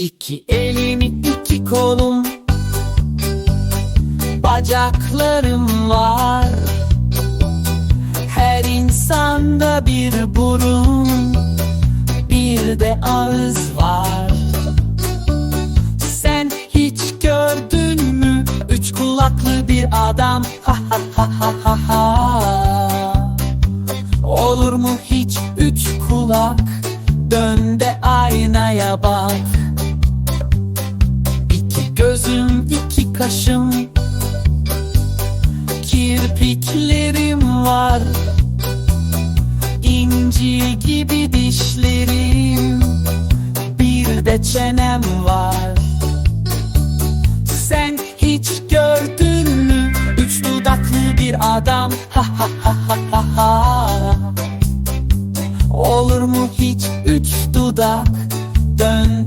İki elim iki kolum. Bacaklarım var. Her insanda bir burun Bir de ağız var. Sen hiç gördün mü? Üç kulaklı bir adam. Ha ha ha ha ha ha. Olur mu hiç? Üç kulak. Dön de aynaya bak iki kaşım Kirpiklerim var. İnci gibi dişlerim. Bir de çenem var. Sen hiç gördün mü? Üç dudaklı bir adam. Ha ha ha ha ha ha. Olur mu hiç üç dudak? Dön